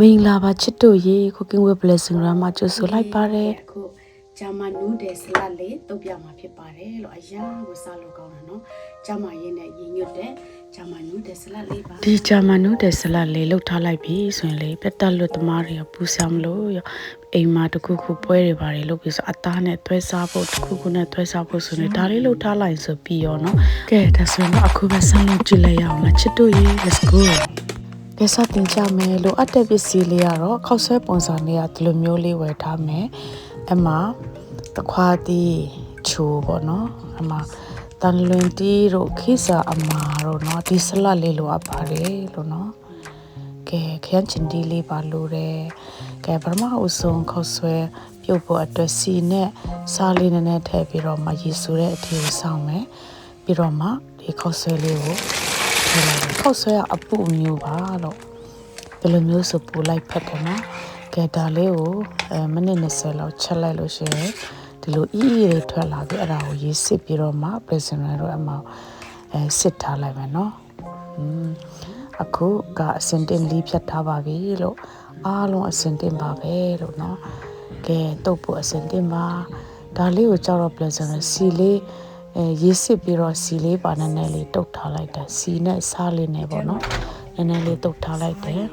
မင်္ဂလာပါချစ်တို့ရေ cooking with blessing ရမှာကြိုဆိုလိုက်ပါတယ်အခုဂျာမန်နူးတယ်ဆလတ်လေးတုတ်ပြမှာဖြစ်ပါတယ်လို့အရာကိုစားလို့ကောင်းတာနော်ဂျာမန်ရင်းနဲ့ရင်းညွတ်တဲ့ဂျာမန်နူးတယ်ဆလတ်လေးပါဒီဂျာမန်နူးတဲ့ဆလတ်လေးလှုပ်ထားလိုက်ပြီဆိုရင်လေပြတ်တက်လွတ်သမားတွေကပူဆံမလို့ရအိမ်မှာတစ်ခုခုပွဲတွေပါတယ်လုပ်ပြီးဆိုအသားနဲ့သွဲစားဖို့တစ်ခုခုနဲ့သွဲစားဖို့ဆိုနေဒါလေးလှုပ်ထားလိုက်ဆိုပြီးရောနော်ကဲဒါဆိုရင်တော့အခုပဲဆက်လုပ်ကြည့်လိုက်ရအောင်လားချစ်တို့ရေ let's go ကဲစတင်ကြမယ်လိုအပ်တဲ့ပစ္စည်းလေးကတော့ခောက်ဆွဲပုံစံလေးကဒီလိုမျိုးလေးဝယ်ထားမယ်အမှတခွားတီးချိုးပေါ့နော်အမှတန်လွင်တီးတို့ခိစာအမာတို့နော်ဒီဆလတ်လေးလိုအပ်ပါတယ်လို့နော်ကဲခရမ်းချင်တီးလေးပါလိုတယ်ကဲပထမအဆုံးခောက်ဆွဲပြုတ်ဖို့အတွက်စီနဲ့စားလေးနည်းနည်းထည့်ပြီးတော့မှရေဆူတဲ့အထည်ကိုစောင့်မယ်ပြီးတော့မှဒီခောက်ဆွဲလေးကို ဖောက်ဆွဲရအပူမျိုးပါလို့ဘယ်လိုမျိုးဆိုပိုလိုက်ဖက်တယ်နော်ကဲဒါလေးကိုအဲမိနစ်20လောက်ချက်လိုက်လို့ရှိရင်ဒီလိုအီအီတွေထွက်လာပြီအဲ့ဒါကိုရေးစစ်ပြီးတော့မှပရက်စင်ရိုအမောင်အဲစစ်ထားလိုက်မယ်နော်အခုကအစင်တင်လေးဖြတ်ထားပါပြီလို့အားလုံးအစင်တင်ပါပဲလို့နော်ကဲတုတ်ဖို့အစင်တင်ပါဒါလေးကိုကြောက်တော့ပလက်စင်စီလေး အဲရေးစစ်ပြီးတော့စီလေးပါနည်းနည်းလေးတုတ်ထားလိုက်တယ်စီနဲ့စားလေးနဲ့ပေါ့နော်နည်းနည်းလေးတုတ်ထားလိုက်တယ်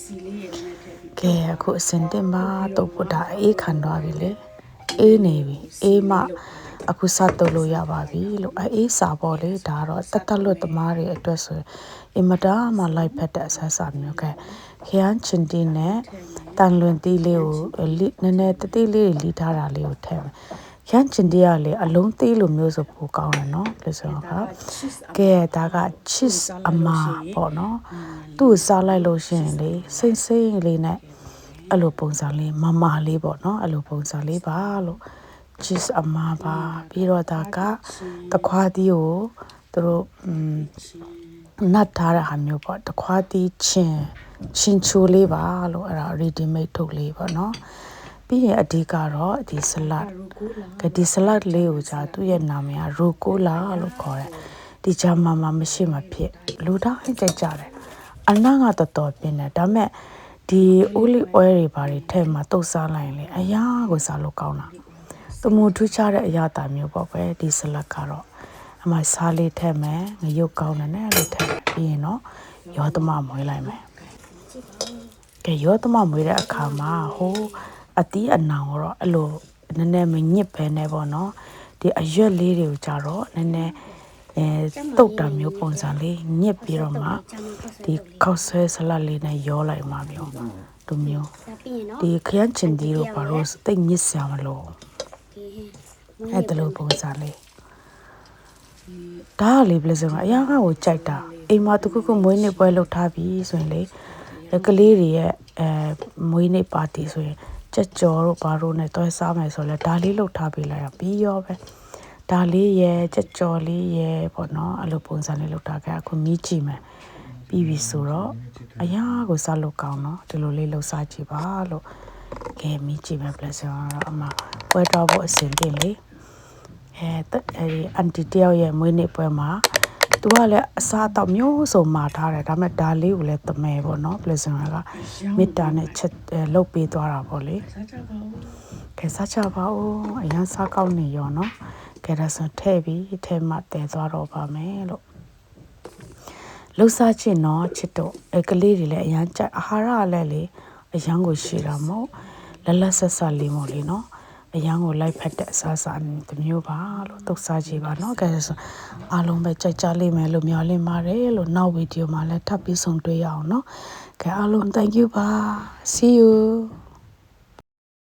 စီလေးရဲ့နဲ့ထည့်ပြီးကဲအခုအစင်တင်ပါတုတ်ဖို့ဒါအေးခံသွားပြီလေအေးနေပြီအေးမှအခုစတုတ်လို့ရပါပြီလို့အေးစာပေါ့လေဒါတော့တတ်တတ်လွတ်သမားတွေအတွက်ဆိုရင်အင်မတာမှလိုက်ဖက်တဲ့အဆဆမျိုးကဲခရမ်းချင်တီနဲ့တန်လွင်တီးလေးကိုလိနည်းနည်းတတိလေးလီထားတာလေးကိုထည့်မယ် ရမ်းချင်တီးရလေအလုံးသေးလိုမျိုးဆိုပိုကောင်းတယ်နော်လို့ဆိုတော့ကကဲဒါက cheese အမာပေါ့နော်သူ့ကိုစားလိုက်လို့ရှိရင်လေစိမ့်စိမ့်လေးနဲ့အဲ့လိုပုံစံလေးမမလေးပေါ့နော်အဲ့လိုပုံစံလေးပါလို့ cheese အမာပါပြီးတော့ဒါကတခွားတီးကိုသူတို့อืมနတ်ထားတဲ့ဟာမျိုးပေါ့တခွားတီးချင်းချင်းချိုးလေးပါလို့အဲ့ဒါ ready made ထုတ်လေးပေါ့နော် ပြီးရင်အဓိကတော့ဒီဆလတ်ရူကိုလာကဒီဆလတ်လေးကိုじゃသူ့ရဲ့နာမည်ကရိုကိုလာလို့ခေါ်တယ်ဒီဂျာမန်မှာမရှိမဖြစ်လူသားဟိကြိုက်ကြတယ်အနံ့ကတော်တော်ပြင်းတယ်ဒါပေမဲ့ဒီ olive oil တွေဘာတွေထည့်မှတုတ်စားလိုက်ရင်လေအရာကိုစားလို့ကောင်းတာတမူထူးခြားတဲ့အရာတာမျိုးပေါ့ပဲဒီဆလတ်ကတော့အမစားလေးထည့်မယ်ငရုတ်ကောင်းတယ်နဲ့လေးထည့်မယ်ပြီးရင်တော့ရောသမမွေးလိုက်မယ်ကဲရောသမမွေးတဲ့အခါမှာဟို အတီးအနောင်တော့အဲ့လိုနည်းနည်းမညစ်ပဲနဲ့ပေါ့နော်ဒီအရွက်လေးတွေကိုကြတော့နည်းနည်းအဲတုတ်တာမျိုးပုံစံလေးညစ်ပြီးတော့မှဒီခောက်ဆွဲဆလတ်လေးနဲ့ရောလိုက်မှာမျိုးဒီမျိုးဒါပြီးရင်နော်ဒီခရမ်းချင်ဒီတို့ဘာလို့တိတ်ညစ်စရာမလို့ဒီအဲ့ဒါလိုပုံစံလေးဒါကလေဘယ်လိုဆိုမလဲအရာကကိုကြိုက်တာအိမ်မှာတခုခုမွေးနေ့ပွဲလုပ်ထားပြီဆိုရင်လေကလေးတွေရဲ့အဲမွေးနေ့ပါတီဆိုရင် ကြက်ကြော်တို့ဘာတို့နဲ့တွဲစားမယ်ဆိုလဲဒါလေးလုပ်ထားပေးလိုက်ရပြီးရောပဲဒါလေးရဲ့ကြက်ကြော်လေးရဲ့ပေါ့နော်အဲ့လိုပုံစံလေးလုပ်ထားခဲ့အခုမြည်ကြည့်မယ်ပြီးပြီဆိုတော့အရာကိုစားလို့ကောင်းတော့ဒီလိုလေးလှူစားကြည့်ပါလို့ကဲမြည်ကြည့်မယ် blessing တော့အမပွဲတော်ဖို့အဆင်ပြေလေအဲတက်အဲဒီအန်တီတယောက်ရဲ့မွေးနေ့ပွဲမှာ သူကလည်းအစားအတော့မျိုးစုံမာထားတယ်ဒါပေမဲ့ဒါလေးကိုလည်းတမဲပေါ့နော် pleasant ကမေတ္တာနဲ့ချက်အဲလှုပ်ပေးသွားတာပေါ့လေစားကြပါဦးကဲစားချပါဦးအရန်စားကောင်းနေရောနော်ကဲဒါဆိုထည့်ပြီးထည့်မှတည်သွားတော့ပါမယ်လို့လှူစားချင်တော့ချစ်တော့အဲကလေးတွေလည်းအရန်ကြိုက်အာဟာရကလည်းလေအရန်ကိုရှိတာမဟုတ်လက်လက်ဆက်ဆက်လေးမို့လေနော် အရန်ကိုလိုက်ဖက်တဲ့အစားအစာတစ်မျိုးပါလို့သုတ်စားကြည့်ပါနော်ကဲဒါဆိုအားလုံးပဲကြိုက်ကြလိမ့်မယ်လို့မျှော်လင့်ပါတယ်လို့နောက်ဗီဒီယိုမှာလည်းထပ်ပြီးဆုံတွေ့ရအောင်နော်ကဲအားလုံး thank you ပါ see you